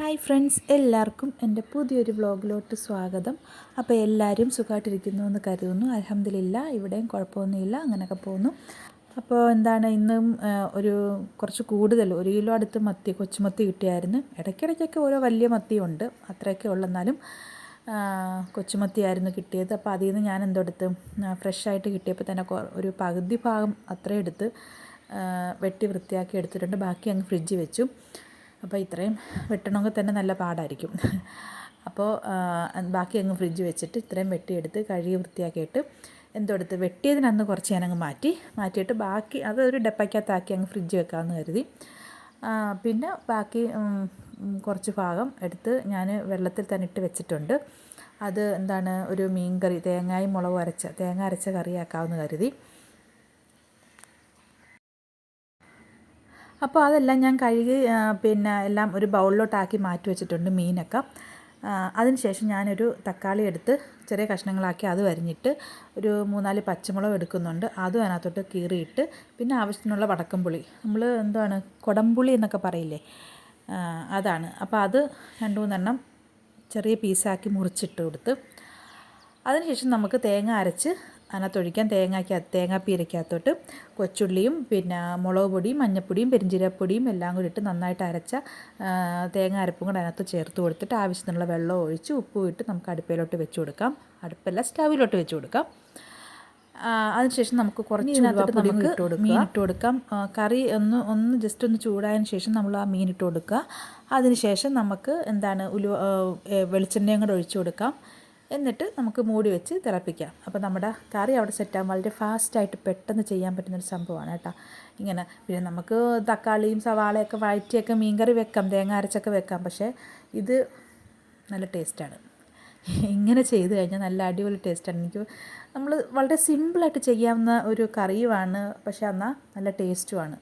Hi friends എല്ലാവർക്കും എന്റെ പുതിയൊരു വ്ളോഗിലോട്ട് സ്വാഗതം. അപ്പോൾ എല്ലാവരും സുഖമായിട്ടിരിക്കുന്നു എന്ന് കരുതുന്നു. അലഹമില്ല ഇവിടെയും കുഴപ്പമൊന്നുമില്ല അങ്ങനെയൊക്കെ പോകുന്നു. അപ്പോൾ എന്താണ് ഇന്നും ഒരു കുറച്ച് കൂടുതൽ ഒരു കിലോ അടുത്ത് മത്തി കൊച്ചുമത്തി കിട്ടിയായിരുന്നു. ഇടയ്ക്കിടയ്ക്കൊക്കെ ഓരോ വലിയ മത്തിയുണ്ട് അത്രയൊക്കെ ഉള്ളെന്നാലും കൊച്ചുമത്തി കൊച്ചുമത്തിയായിരുന്നു കിട്ടിയത്. അപ്പോൾ അതിൽ നിന്ന് ഞാൻ എന്തെടുത്ത് ഫ്രഷായിട്ട് കിട്ടിയപ്പോൾ തന്നെ ഒരു പകുതി ഭാഗം അത്രയും എടുത്ത് വെട്ടി വൃത്തിയാക്കി എടുത്തിട്ടുണ്ട്. ബാക്കി അങ്ങ് ഫ്രിഡ്ജ് വെച്ചു. അപ്പോൾ ഇത്രയും വെട്ടണമെങ്കിൽ തന്നെ നല്ല പാടായിരിക്കും. അപ്പോൾ ബാക്കി അങ്ങ് ഫ്രിഡ്ജ് വെച്ചിട്ട് ഇത്രയും വെട്ടിയെടുത്ത് കഴുകി വൃത്തിയാക്കിയിട്ട് എന്തോ എടുത്ത് വെട്ടിയതിനന്ന് കുറച്ച് ഞാനങ്ങ് മാറ്റി. മാറ്റിയിട്ട് ബാക്കി അതൊരു ഡപ്പയ്ക്കകത്താക്കി അങ്ങ് ഫ്രിഡ്ജ് വെക്കാമെന്ന് കരുതി. പിന്നെ ബാക്കി കുറച്ച് ഭാഗം എടുത്ത് ഞാൻ വെള്ളത്തിൽ തന്നെ ഇട്ട് വെച്ചിട്ടുണ്ട്. അത് എന്താണ് ഒരു മീൻ കറി തേങ്ങായും മുളകും അരച്ച തേങ്ങ അരച്ച കറിയാക്കാമെന്ന് കരുതി. അപ്പോൾ അതെല്ലാം ഞാൻ കഴുകി പിന്നെ എല്ലാം ഒരു ബൗളിലോട്ടാക്കി മാറ്റി വെച്ചിട്ടുണ്ട് മീനൊക്കെ. അതിനുശേഷം ഞാനൊരു തക്കാളി എടുത്ത് ചെറിയ കഷ്ണങ്ങളാക്കി അത് വരിഞ്ഞിട്ട് ഒരു മൂന്നാൽ പച്ചമുളക് എടുക്കുന്നുണ്ട്. അതും അതിനകത്തോട്ട് കീറിയിട്ട് പിന്നെ ആവശ്യത്തിനുള്ള വടക്കംപുളി. നമ്മൾ എന്താണ് കുടംപുളി എന്നൊക്കെ പറയില്ലേ? അതാണ്. അപ്പോൾ അത് രണ്ട് മൂന്നെണ്ണം ചെറിയ പീസാക്കി മുറിച്ചിട്ട് കൊടുത്ത് അതിനുശേഷം നമുക്ക് തേങ്ങ അരച്ച് അതിനകത്തൊഴിക്കാൻ തേങ്ങയ്ക്ക് തേങ്ങാപ്പീരയ്ക്കകത്തോട്ട് കൊച്ചുള്ളിയും പിന്നെ മുളക് പൊടിയും മഞ്ഞൾപ്പൊടിയും പെരിഞ്ചീരപ്പൊടിയും എല്ലാം കൂടി ഇട്ട് നന്നായിട്ട് അരച്ച തേങ്ങ അരപ്പും കൂടെ അതിനകത്ത് ചേർത്ത് കൊടുത്തിട്ട് ആവശ്യത്തിനുള്ള വെള്ളം ഒഴിച്ച് ഉപ്പും ഇട്ട് നമുക്ക് അടുപ്പിലോട്ട് വെച്ച് കൊടുക്കാം. അടുപ്പല്ല സ്റ്റവിലോട്ട് വെച്ച് കൊടുക്കാം. അതിനുശേഷം നമുക്ക് കുറച്ച് നമുക്ക് മീൻ ഇട്ട് കൊടുക്കാം. കറി ഒന്ന് ഒന്ന് ജസ്റ്റ് ഒന്ന് ചൂടായതിനു ശേഷം നമ്മൾ ആ മീൻ ഇട്ട് കൊടുക്കുക. അതിനുശേഷം നമുക്ക് എന്താണ് ഉലു വെളിച്ചെണ്ണയും കൂടെ ഒഴിച്ചു കൊടുക്കാം. എന്നിട്ട് നമുക്ക് മൂടി വെച്ച് തിളപ്പിക്കാം. അപ്പോൾ നമ്മുടെ കറി അവിടെ സെറ്റാകും വളരെ ഫാസ്റ്റായിട്ട് പെട്ടെന്ന് ചെയ്യാൻ പറ്റുന്നൊരു സംഭവമാണ് കേട്ടോ. ഇങ്ങനെ പിന്നെ നമുക്ക് തക്കാളിയും സവാളയൊക്കെ വഴറ്റിയൊക്കെ മീൻകറി വെക്കാം തേങ്ങ അരച്ചൊക്കെ വെക്കാം. പക്ഷേ ഇത് നല്ല ടേസ്റ്റാണ് ഇങ്ങനെ ചെയ്ത് കഴിഞ്ഞാൽ നല്ല അടിപൊളി ടേസ്റ്റാണ് എനിക്ക് നമ്മൾ വളരെ സിമ്പിളായിട്ട് ചെയ്യാവുന്ന ഒരു കറിയുമാണ്. പക്ഷേ എന്നാൽ നല്ല ടേസ്റ്റുമാണ്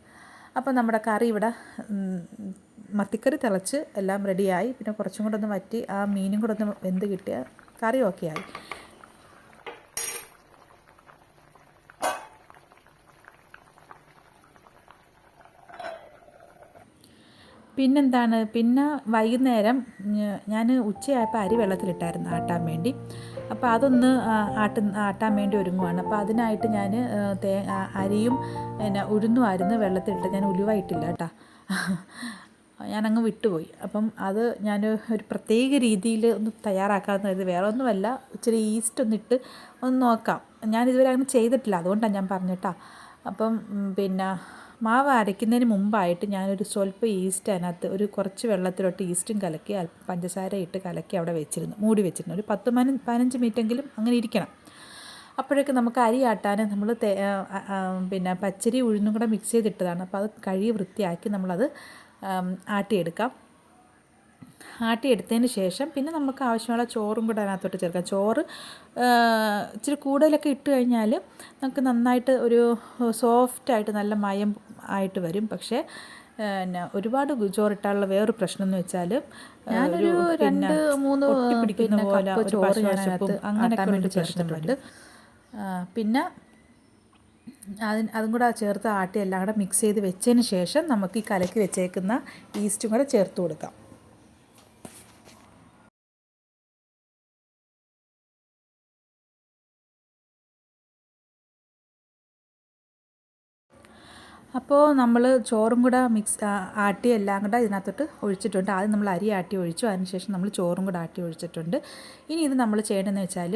അപ്പോൾ നമ്മുടെ കറി ഇവിടെ മത്തിക്കറി തിളച്ച് എല്ലാം റെഡിയായി പിന്നെ കുറച്ചും കൂടെ ഒന്ന് വറ്റി ആ മീനും കൂടെ ഒന്ന് വെന്ത് കിട്ടിയാൽ കറി ഓക്കെ ആയി പിന്നെന്താണ്? പിന്നെ വൈകുന്നേരം ഞാൻ ഉച്ചയായപ്പോൾ അരി വെള്ളത്തിലിട്ടായിരുന്നു ആട്ടാൻ വേണ്ടി. അപ്പോൾ അതൊന്ന് ആട്ട ആട്ടാൻ വേണ്ടി ഒരുങ്ങുവാണ്. അപ്പോൾ അതിനായിട്ട് ഞാൻ തേ അരിയും പിന്നെ ഉഴുന്നുമായിരുന്നു വെള്ളത്തിലിട്ട്. ഞാൻ ഉലുവ ഇട്ടില്ല കേട്ടോ. ഞാനങ്ങ് വിട്ടുപോയി. അപ്പം അത് ഞാൻ ഒരു പ്രത്യേക രീതിയിൽ ഒന്ന് തയ്യാറാക്കാമെന്ന് കരുതി വേറെ ഒന്നുമല്ല ഇച്ചിരി ഈസ്റ്റ് ഒന്നിട്ട് ഒന്ന് നോക്കാം. ഞാനിതുവരെ അങ്ങനെ ചെയ്തിട്ടില്ല. അതുകൊണ്ടാണ് ഞാൻ പറഞ്ഞിട്ടാ. അപ്പം പിന്നെ മാവ് അരയ്ക്കുന്നതിന് മുമ്പായിട്ട് ഞാനൊരു സ്വല്പം ഈസ്റ്റ് അതിനകത്ത് ഒരു കുറച്ച് വെള്ളത്തിലോട്ട് ഈസ്റ്റും കലക്കി അല്പം പഞ്ചസാര ഇട്ട് കലക്കി അവിടെ വെച്ചിരുന്നു. മൂടി വെച്ചിരുന്നു. ഒരു പത്ത് പതിന പതിനഞ്ച് മിനിറ്റെങ്കിലും അങ്ങനെ ഇരിക്കണം. അപ്പോഴേക്ക് നമുക്ക് അരി ആട്ടാൻ നമ്മൾ പിന്നെ പച്ചരി ഉഴുന്നും കൂടെ മിക്സ് ചെയ്തിട്ടതാണ്. അപ്പോൾ അത് കഴുകി വൃത്തിയാക്കി നമ്മളത് ആട്ടിയെടുക്കാം. ആട്ടിയെടുത്തതിന് ശേഷം പിന്നെ നമുക്ക് ആവശ്യമുള്ള ചോറും കൂടെ അതിനകത്തോട്ട് ചേർക്കാം. ചോറ് ഇച്ചിരി കൂടുതലൊക്കെ ഇട്ട് കഴിഞ്ഞാൽ നമുക്ക് നന്നായിട്ട് ഒരു സോഫ്റ്റായിട്ട് നല്ല മയം ആയിട്ട് വരും. പക്ഷേ പിന്നെ ഒരുപാട് ചോറിട്ടാനുള്ള വേറൊരു പ്രശ്നം എന്ന് വെച്ചാൽ ഞാനൊരു രണ്ട് മൂന്ന് പിടിക്കുന്ന പോലെ ചോറ് അങ്ങനെയൊക്കെ പ്രശ്നമുണ്ട് പിന്നെ അതിന് അതും കൂടെ ചേർത്ത് ആട്ടി എല്ലാം കൂടെ മിക്സ് ചെയ്ത് വെച്ചതിന് ശേഷം നമുക്ക് ഈ കലക്കി വെച്ചേക്കുന്ന ഈസ്റ്റും കൂടെ ചേർത്ത് കൊടുക്കാം. അപ്പോൾ നമ്മൾ ചോറും കൂടെ മിക്സ് ആട്ടി എല്ലാം കൂടെ ഇതിനകത്തോട്ട് ഒഴിച്ചിട്ടുണ്ട്. ആദ്യം നമ്മൾ അരി ആട്ടി ഒഴിച്ചു. അതിനുശേഷം നമ്മൾ ചോറും കൂടെ ആട്ടി ഒഴിച്ചിട്ടുണ്ട്. ഇനി ഇത് നമ്മൾ ചെയ്യേണ്ടതെന്ന് വെച്ചാൽ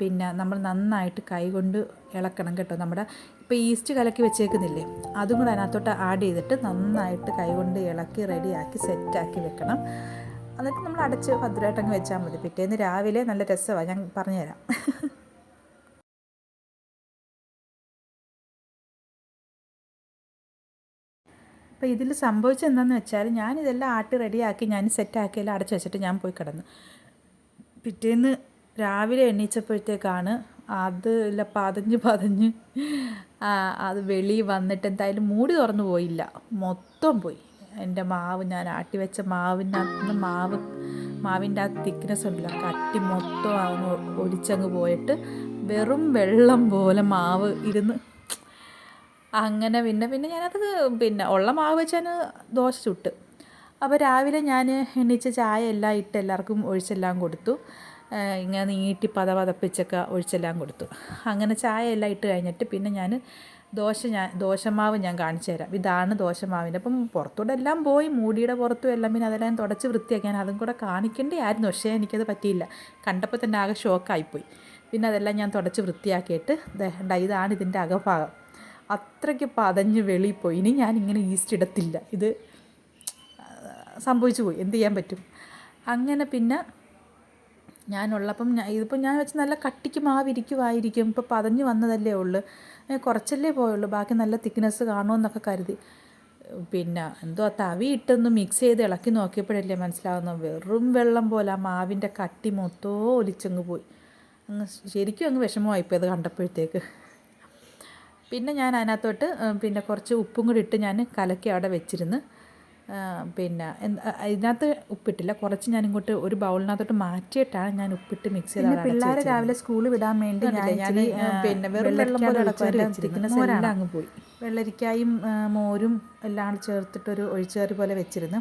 പിന്നെ നമ്മൾ നന്നായിട്ട് കൈകൊണ്ട് ഇളക്കണം കേട്ടോ നമ്മുടെ ഇപ്പോൾ ഈസ്റ്റ് കലക്കി വെച്ചേക്കുന്നില്ലേ? അതും കൂടെ അതിനകത്തോട്ട് ആഡ് ചെയ്തിട്ട് നന്നായിട്ട് കൈകൊണ്ട് ഇളക്കി റെഡിയാക്കി സെറ്റാക്കി വെക്കണം. എന്നിട്ട് നമ്മൾ അടച്ച് ഭദ്രമായിട്ടങ്ങ് വെച്ചാൽ മതി. പിറ്റേന്ന് രാവിലെ നല്ല രസമാണ് ഞാൻ പറഞ്ഞുതരാം. അപ്പോൾ ഇതിൽ സംഭവിച്ചത് എന്താണെന്ന് വെച്ചാൽ ഞാനിതെല്ലാം ആട്ടി റെഡിയാക്കി ഞാൻ സെറ്റാക്കി എല്ലാം അടച്ചു വെച്ചിട്ട് ഞാൻ പോയി കിടന്നു. പിറ്റേന്ന് രാവിലെ എണീച്ചപ്പോഴത്തേക്കാണ് അത് ഇല്ല പതഞ്ഞ് പതഞ്ഞ് അത് വെളി വന്നിട്ട് എന്തായാലും മൂടി തുറന്നു പോയില്ല. മൊത്തം പോയി. എന്റെ മാവ് ഞാൻ ആട്ടി വെച്ച മാവിനകത്ത് മാവ് മാവിന്റെ ആ തിക്നെസ് ഉണ്ടല്ലോ കട്ടി മൊത്തം അങ്ങ് ഒലിച്ചങ്ങ് പോയിട്ട് വെറും വെള്ളം പോലെ മാവ് ഇരുന്ന് അങ്ങനെ പിന്നെ പിന്നെ ഞാനത് പിന്നെ ഉള്ള മാവ് വെച്ചാൽ ദോശ ചുട്ട്. അപ്പോൾ രാവിലെ ഞാൻ എണീച്ച് ചായ എല്ലാം ഇട്ട് എല്ലാവർക്കും ഒഴിച്ചെല്ലാം കൊടുത്തു. ഇങ്ങനെ നീട്ടി പത പതപ്പിച്ചൊക്കെ ഒഴിച്ചെല്ലാം കൊടുത്തു. അങ്ങനെ ചായ എല്ലാം ഇട്ട് കഴിഞ്ഞിട്ട് പിന്നെ ഞാൻ ദോശ ഞാൻ ദോശമാവ് ഞാൻ കാണിച്ചു തരാം. ഇതാണ് ദോശമാവിന്റെ. അപ്പം പുറത്തൂടെ എല്ലാം പോയി മൂടിയുടെ പുറത്തും എല്ലാം പിന്നെ അതെല്ലാം തുടച്ച് വൃത്തിയാക്കി ഞാൻ അതും കൂടെ കാണിക്കേണ്ടിയായിരുന്നു. പക്ഷേ എനിക്കത് പറ്റിയില്ല. കണ്ടപ്പോൾ തന്നെ ആകെ ഷോക്കായിപ്പോയി പിന്നെ അതെല്ലാം ഞാൻ തുടച്ച് വൃത്തിയാക്കിയിട്ട് ഇതാണ് ഇതിന്റെ അകഭാഗം. അത്രയ്ക്ക് പതഞ്ഞ് വെളിയിൽ പോയി ഇനി ഞാൻ ഇങ്ങനെ ഈസ്റ്റ് ഇടത്തില്ല. ഇത് സംഭവിച്ചു പോയി. എന്ത് ചെയ്യാൻ പറ്റും? അങ്ങനെ പിന്നെ ഞാനുള്ളപ്പം ഇതിപ്പോൾ ഞാൻ വെച്ച് നല്ല കട്ടിക്ക് മാവിരിക്കുമായിരിക്കും ഇപ്പോൾ പതഞ്ഞ് വന്നതല്ലേ ഉള്ളൂ. കുറച്ചല്ലേ പോയുള്ളൂ. ബാക്കി നല്ല തിക്നെസ് കാണുമെന്നൊക്കെ കരുതി. പിന്നെ എന്തോ തവി ഇട്ടൊന്ന് മിക്സ് ചെയ്ത് ഇളക്കി നോക്കിയപ്പോഴല്ലേ മനസ്സിലാവുന്നത്. വെറും വെള്ളം പോലെ ആ മാവിന്റെ കട്ടി മൊത്തവും ഒലിച്ചങ്ങ് പോയി. അങ്ങ് ശരിക്കും അങ്ങ് വിഷമമായിപ്പോയി അത് കണ്ടപ്പോഴത്തേക്ക്. പിന്നെ ഞാൻ അതിനകത്തോട്ട് പിന്നെ കുറച്ച് ഉപ്പും കൂടി ഇട്ട് ഞാൻ കലക്കി അവിടെ വെച്ചിരുന്നു. പിന്നെ ഇതിനകത്ത് ഉപ്പിട്ടില്ല. കുറച്ച് ഞാൻ ഇങ്ങോട്ട് ഒരു ബൗളിനകത്തോട്ട് മാറ്റിയിട്ടാണ് ഞാൻ ഉപ്പിട്ട് മിക്സ് ചെയ്ത് പിള്ളേരെ രാവിലെ സ്കൂളിൽ വിടാൻ വേണ്ടി ഞാൻ പിന്നെ വെറും വെള്ളം പോലെ അങ്ങ് പോയി. വെള്ളരിക്കായും മോരും എല്ലാം ചേർത്തിട്ടൊരു ഒഴിച്ചുകറി പോലെ വെച്ചിരുന്നു.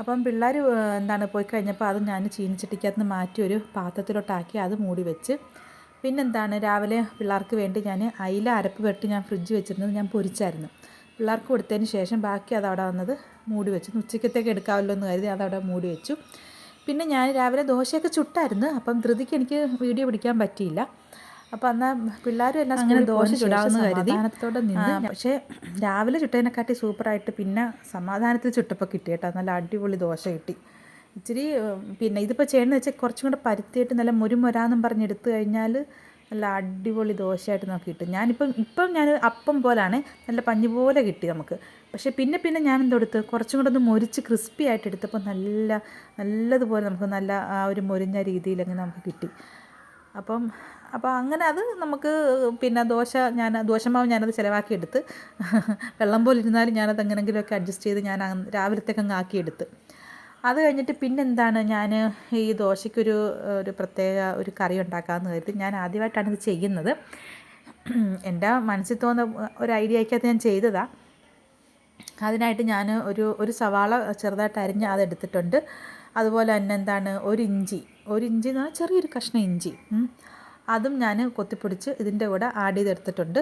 അപ്പം പിള്ളേർ എന്താണ് പോയി കഴിഞ്ഞപ്പോൾ അത് ഞാൻ ചീനിച്ചട്ടിക്കകത്ത് നിന്ന് മാറ്റി ഒരു പാത്രത്തിലോട്ടാക്കി അത് മൂടി വെച്ച് പിന്നെന്താണ്? രാവിലെ പിള്ളേർക്ക് വേണ്ടി ഞാൻ അയില അരപ്പ് വെട്ടി ഞാൻ ഫ്രിഡ്ജ് വെച്ചിരുന്നത് ഞാൻ പൊരിച്ചായിരുന്നു. പിള്ളേർക്ക് കൊടുത്തതിന് ശേഷം ബാക്കി അതവിടെ വന്നത് മൂടി വെച്ചു. ഉച്ചക്കത്തേക്ക് എടുക്കാമല്ലോ എന്ന് കരുതി അതവിടെ മൂടി വെച്ചു. പിന്നെ ഞാൻ രാവിലെ ദോശയൊക്കെ ചുട്ടായിരുന്നു. അപ്പം ധൃതിക്ക് എനിക്ക് വീഡിയോ പിടിക്കാൻ പറ്റിയില്ല. അപ്പം എന്നാൽ പിള്ളേരും എല്ലാം അങ്ങനെ ദോശ ചുടാമെന്ന് കരുതി നിന്ന്. പക്ഷേ രാവിലെ ചുട്ടതിനെക്കാട്ടി സൂപ്പറായിട്ട് പിന്നെ സമാധാനത്തിൽ ചുട്ടപ്പോൾ കിട്ടി കേട്ടോ. നല്ല അടിപൊളി ദോശ കിട്ടി. ഇച്ചിരി പിന്നെ ഇതിപ്പോൾ ചെയ്യണമെന്ന് വെച്ചാൽ കുറച്ചും കൂടെ പരുത്തിയിട്ട് നല്ല മുരുമൊരാന്നും പറഞ്ഞ് എടുത്തു കഴിഞ്ഞാൽ നല്ല അടിപൊളി ദോശയായിട്ട് നമുക്ക് കിട്ടും. ഞാനിപ്പം ഇപ്പം ഞാൻ അപ്പം പോലാണ് നല്ല പഞ്ഞു പോലെ കിട്ടി നമുക്ക്. പക്ഷേ പിന്നെ പിന്നെ ഞാൻ എന്തെടുത്ത് കുറച്ചും കൂടെ ഒന്ന് മൊരിച്ച് ക്രിസ്പി ആയിട്ട് എടുത്തപ്പോൾ നല്ല നല്ലതുപോലെ നമുക്ക് നല്ല ആ ഒരു മൊരിഞ്ഞ രീതിയിലങ്ങ് നമുക്ക് കിട്ടി. അപ്പം അപ്പോൾ അങ്ങനെ അത് നമുക്ക് പിന്നെ ദോശ ഞാൻ ദോശമാവ് ഞാനത് ചിലവാക്കിയെടുത്ത് വെള്ളം പോലെ ഇരുന്നാലും ഞാനത് എങ്ങനെങ്കിലുമൊക്കെ അഡ്ജസ്റ്റ് ചെയ്ത് ഞാൻ രാവിലത്തേക്ക് അങ്ങ് ആക്കിയെടുത്ത്. അത് കഴിഞ്ഞിട്ട് പിന്നെന്താണ് ഞാൻ ഈ ദോശയ്ക്കൊരു ഒരു പ്രത്യേക ഒരു കറി ഉണ്ടാക്കാമെന്ന് കരുതി ഞാൻ ആദ്യമായിട്ടാണ് ഇത് ചെയ്യുന്നത്. എന്റെ മനസ്സിൽ തോന്നുന്ന ഒരു ഐഡിയയ്ക്കകത്ത് ഞാൻ ചെയ്തതാണ് അതിനായിട്ട് ഞാൻ ഒരു ഒരു സവാള ചെറുതായിട്ട് അരിഞ്ഞ് അതെടുത്തിട്ടുണ്ട്. അതുപോലെ തന്നെ എന്താണ് ഒരു ഇഞ്ചി ഒരു ഇഞ്ചി എന്ന് പറഞ്ഞാൽ ചെറിയൊരു കഷ്ണം ഇഞ്ചി. അതും ഞാൻ കൊത്തിപ്പൊടിച്ച് ഇതിന്റെ കൂടെ ആഡ് ചെയ്തെടുത്തിട്ടുണ്ട്.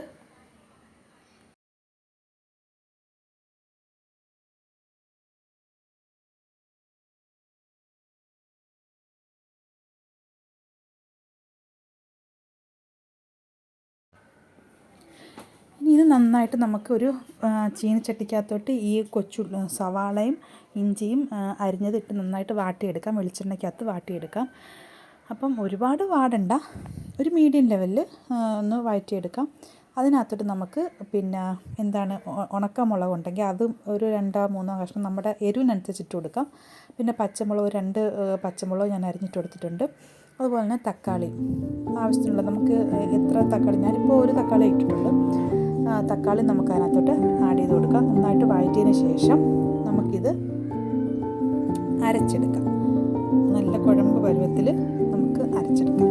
ഇത് നന്നായിട്ട് നമുക്കൊരു ചീനച്ചട്ടിക്കകത്തോട്ട് ഈ കൊച്ചു സവാളയും ഇഞ്ചിയും അരിഞ്ഞതിട്ട് നന്നായിട്ട് വാട്ടിയെടുക്കാം. വെളിച്ചെണ്ണയ്ക്കകത്ത് വാട്ടിയെടുക്കാം. അപ്പം ഒരുപാട് വാടണ്ട. ഒരു മീഡിയം ലെവലിൽ ഒന്ന് വഴറ്റിയെടുക്കാം. അതിനകത്തോട്ട് നമുക്ക് പിന്നെ എന്താണ് ഉണക്കമുളക് ഉണ്ടെങ്കിൽ അതും ഒരു രണ്ടോ മൂന്നോ കഷ്ണം നമ്മുടെ എരിവിനനുസരിച്ച് ഇട്ട് കൊടുക്കാം. പിന്നെ പച്ചമുളക് രണ്ട് പച്ചമുളക് ഞാൻ അരിഞ്ഞിട്ട് കൊടുത്തിട്ടുണ്ട്. അതുപോലെ തന്നെ തക്കാളി. ആവശ്യത്തിനുള്ള നമുക്ക് എത്ര തക്കാളി ഞാനിപ്പോൾ ഒരു തക്കാളി ഇട്ടിട്ടുണ്ട്. തക്കാളി നമുക്ക് അതിനകത്തോട്ട് ആഡ് ചെയ്ത് കൊടുക്കാം. നന്നായിട്ട് വഴറ്റിയതിന് ശേഷം നമുക്കിത് അരച്ചെടുക്കാം. നല്ല കുഴമ്പ് പരുവത്തിൽ നമുക്ക് അരച്ചെടുക്കാം.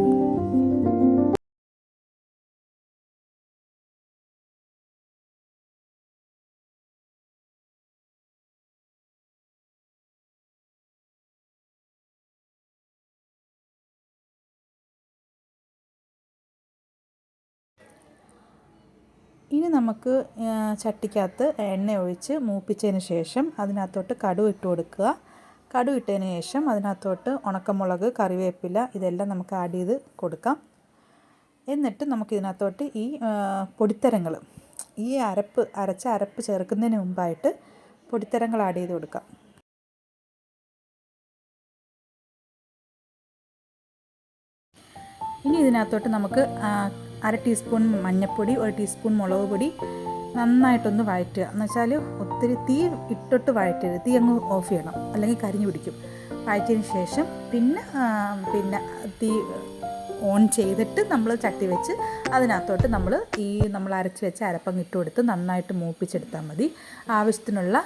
ഇനി നമുക്ക് ചട്ടിക്കകത്ത് എണ്ണ ഒഴിച്ച് മൂപ്പിച്ചതിന് ശേഷം അതിനകത്തോട്ട് കടു ഇട്ട് കൊടുക്കുക. കടു ഇട്ടതിന് ശേഷം അതിനകത്തോട്ട് ഉണക്കമുളക് കറിവേപ്പില ഇതെല്ലാം നമുക്ക് ആഡ് ചെയ്ത് കൊടുക്കാം. എന്നിട്ട് നമുക്ക് ഇതിനകത്തോട്ട് ഈ പൊടിത്തരങ്ങൾ ഈ അരപ്പ് അരച്ച അരപ്പ് ചേർക്കുന്നതിന് മുമ്പായിട്ട് പൊടിത്തരങ്ങൾ ആഡ് ചെയ്ത് കൊടുക്കാം. ഇനി ഇതിനകത്തോട്ട് നമുക്ക് അര ടീസ്പൂൺ മഞ്ഞൾപ്പൊടി ഒരു ടീസ്പൂൺ മുളക് പൊടി നന്നായിട്ടൊന്ന് വഴറ്റുക. എന്ന് വെച്ചാൽ ഒത്തിരി തീ ഇട്ടിട്ട് വഴറ്റരുത്. തീ അങ്ങ് ഓഫ് ചെയ്യണം. അല്ലെങ്കിൽ കരിഞ്ഞു പിടിക്കും. വഴറ്റിയതിന് ശേഷം പിന്നെ പിന്നെ തീ ഓൺ ചെയ്തിട്ട് നമ്മൾ ചട്ടി വെച്ച് അതിനകത്തോട്ട് നമ്മൾ ഈ നമ്മൾ അരച്ച് വെച്ച അരപ്പം ഇട്ട് കൊടുത്ത് നന്നായിട്ട് മൂപ്പിച്ചെടുത്താൽ മതി. ആവശ്യത്തിനുള്ള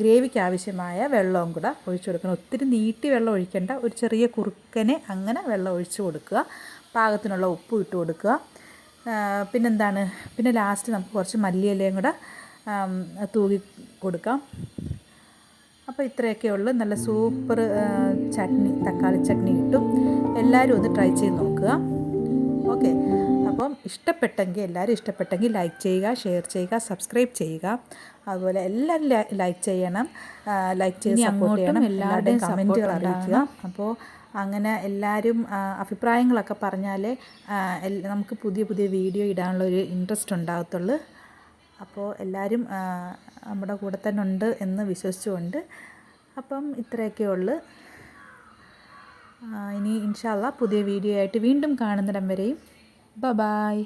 ഗ്രേവിക്ക് ആവശ്യമായ വെള്ളവും കൂടെ ഒഴിച്ചു കൊടുക്കണം. ഒത്തിരി നീട്ടി വെള്ളം ഒഴിക്കേണ്ട. ഒരു ചെറിയ കുറുക്കനെ അങ്ങനെ വെള്ളം ഒഴിച്ചു കൊടുക്കുക. പാകത്തിനുള്ള ഉപ്പ് ഇട്ട് കൊടുക്കുക. പിന്നെന്താണ്? പിന്നെ ലാസ്റ്റ് നമുക്ക് കുറച്ച് മല്ലിയിലയും കൂടെ തൂകി കൊടുക്കാം. അപ്പോൾ ഇത്രയൊക്കെ ഉള്ളൂ. നല്ല സൂപ്പർ ചട്നി തക്കാളി ചട്നി കിട്ടും. എല്ലാവരും ഒന്ന് ട്രൈ ചെയ്ത് നോക്കുക. ഓക്കെ. അപ്പം ഇഷ്ടപ്പെട്ടെങ്കിൽ എല്ലാവരും ഇഷ്ടപ്പെട്ടെങ്കിൽ ലൈക്ക് ചെയ്യുക ഷെയർ ചെയ്യുക സബ്സ്ക്രൈബ് ചെയ്യുക. അതുപോലെ എല്ലാവരും ലൈക്ക് ചെയ്യണം. ലൈക്ക് ചെയ്ത് സപ്പോർട്ട് ചെയ്യണം. എല്ലാവരുടെയും കമന്റുകൾ അറിയിക്കുക. അപ്പോൾ അങ്ങനെ എല്ലാവരും അഭിപ്രായങ്ങളൊക്കെ പറഞ്ഞാലേ നമുക്ക് പുതിയ പുതിയ വീഡിയോ ഇടാനുള്ള ഒരു ഇൻട്രസ്റ്റ് ഉണ്ടാകത്തുള്ളൂ അപ്പോൾ എല്ലാവരും നമ്മുടെ കൂടെ തന്നെ ഉണ്ട് എന്ന് വിശ്വസിച്ചുകൊണ്ട് അപ്പം ഇത്രയൊക്കെ ഉള്ളു. ഇനി ഇൻഷാല്ല പുതിയ വീഡിയോ ആയിട്ട് വീണ്ടും കാണുന്നിടം വരെയും. ബ ബായ്